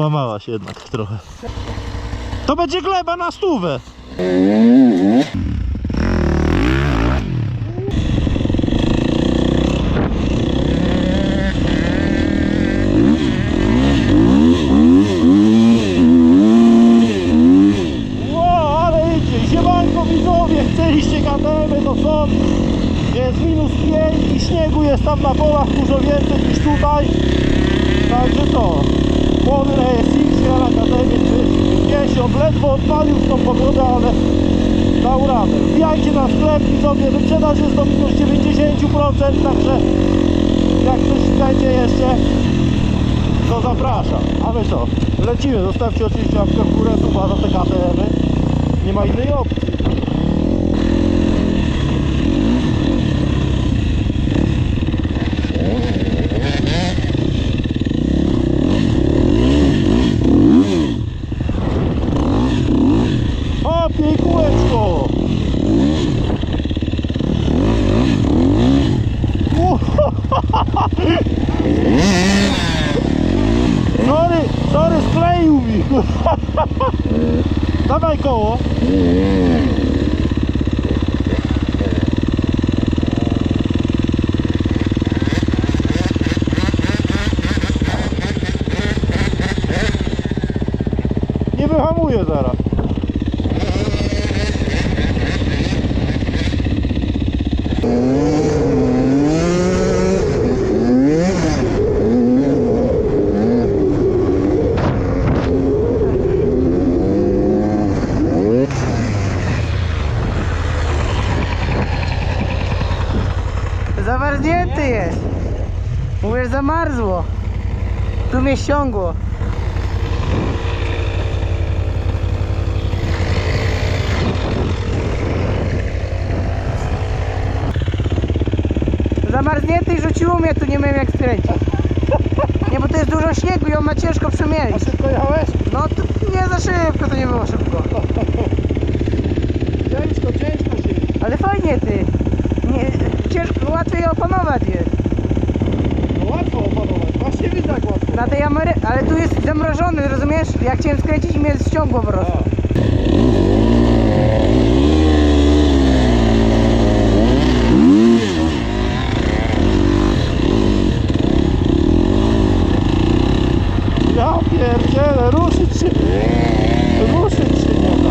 Połamała się jednak trochę. To będzie gleba na stówę. Ło, ale idzie. Siemanko widzowie, chcieliście KTM, to są. Jest minus 5 i śniegu jest tam na polach dużo więcej niż tutaj. Także to. Młody RSX, ja na KTM 50. Ledwo odpalił tą pogodę, ale dał radę. Wbijajcie na sklep widzowie, wyprzedaż jest do minus 90%, także jak coś będzie jeszcze, to zapraszam. A my co? Lecimy, zostawcie oczywiście łapkę w górę, suba za te KTM-y. Nie ma innej opcji. Dawaj koło. Nie wyhamuję zaraz. Zamarznięty jest. Mówisz, zamarzło. Tu mnie ściągło. Zamarznięty i rzuciło mnie, tu nie wiem jak skręcić. Nie, bo to jest dużo śniegu i on ma ciężko przemielić. Szybko jechałeś? No to nie za szybko, to nie było szybko. Ciężko, ciężko się. Ale fajnie ty. Nie, ciężko, łatwiej opanować jest. Łatwo opanować. Właśnie widzę jak łatwo. Na tej Amery... Ale tu jest zamrożony, rozumiesz? Ja chciałem skręcić i mnie ściągło po prostu. Ja pierdzielę, ruszyć się. Ruszyć się nie da.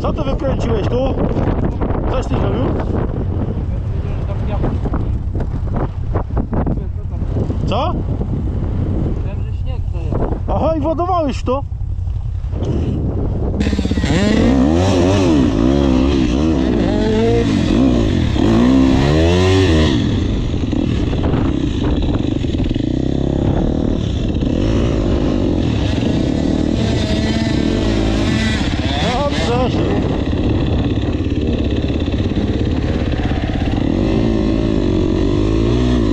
Co ty wykręciłeś tu? Coś ty zrobił? Co? Wiem, że śnieg to jest. Aha, i władowałeś w to? Dobrze.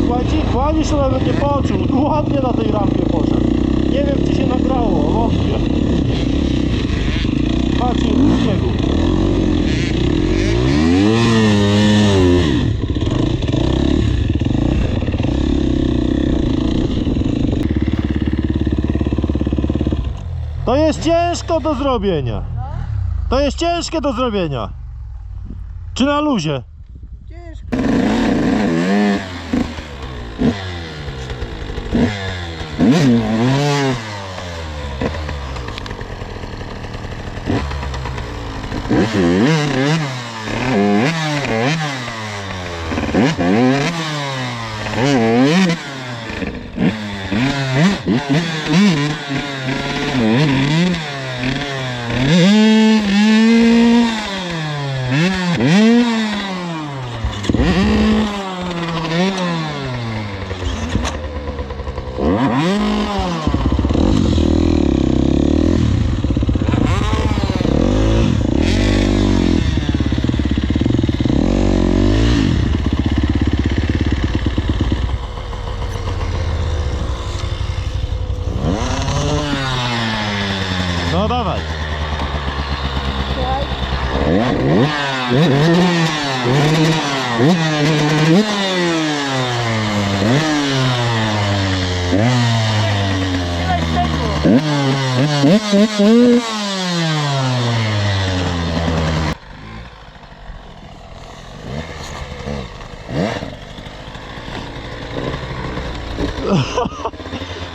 Kładzi, kładzisz to nawet nie poczuł. Ładnie na tej rampie poszedł. Nie wiem czy się nagrało, wątpię. Patrzcie, w śniegu. To jest ciężko do zrobienia. To jest ciężkie do zrobienia. Czy na luzie? Mm-hmm.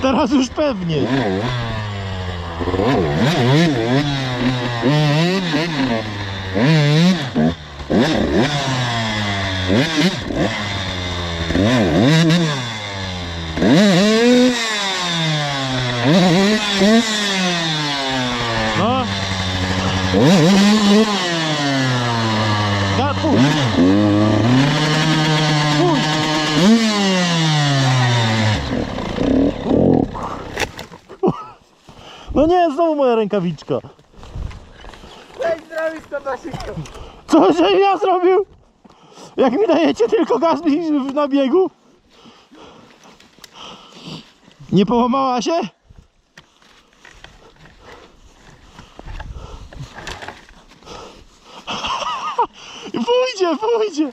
Teraz już pewnie. No. Ja, puść. Puść. No nie, znowu moja rękawiczka. Cześć, zdrowie, Stadasisko. Co że ja zrobił? Jak mi dajecie tylko gaz na biegu? Nie połamała się? Pójdzie, pójdzie.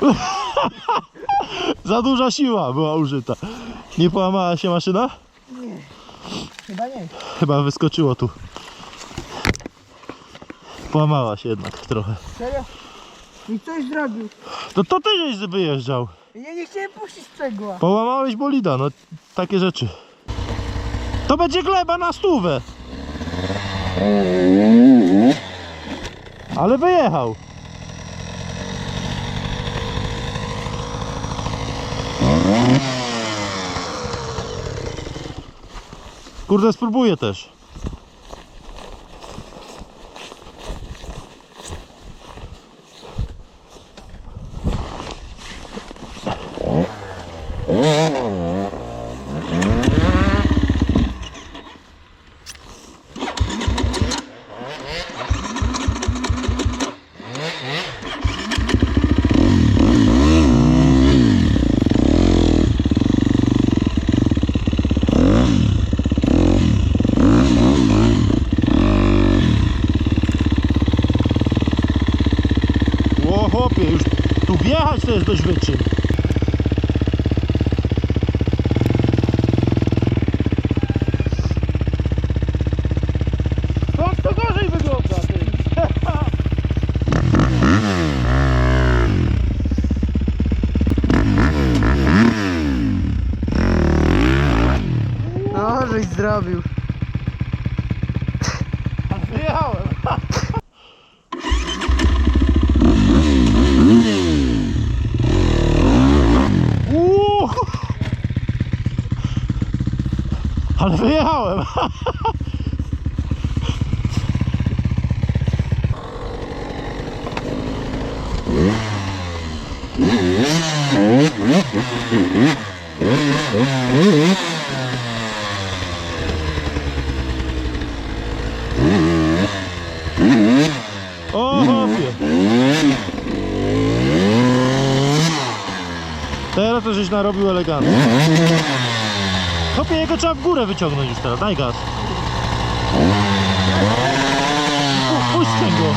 Za duża siła była użyta. Nie połamała się maszyna? Chyba wyskoczyło tu. Połamała się jednak trochę. Serio? I coś zrobił. To to ty żeś wyjeżdżał. Ja nie chciałem puścić sprzęgła. Połamałeś bolida, no takie rzeczy. To będzie gleba na stówę. Ale wyjechał. Kurde, spróbuję też. O chłopie, już tu wjechać to jest dość wyczyn. Stąd to gorzej wygląda. Ty. No, żeś zrobił. Wyjechałem. Uuu. Ale wyjechałem. O, chłopie. Teraz to żeś narobił elegancko. Chłopie, jego trzeba w górę wyciągnąć już teraz, daj gaz. Puśćcie go.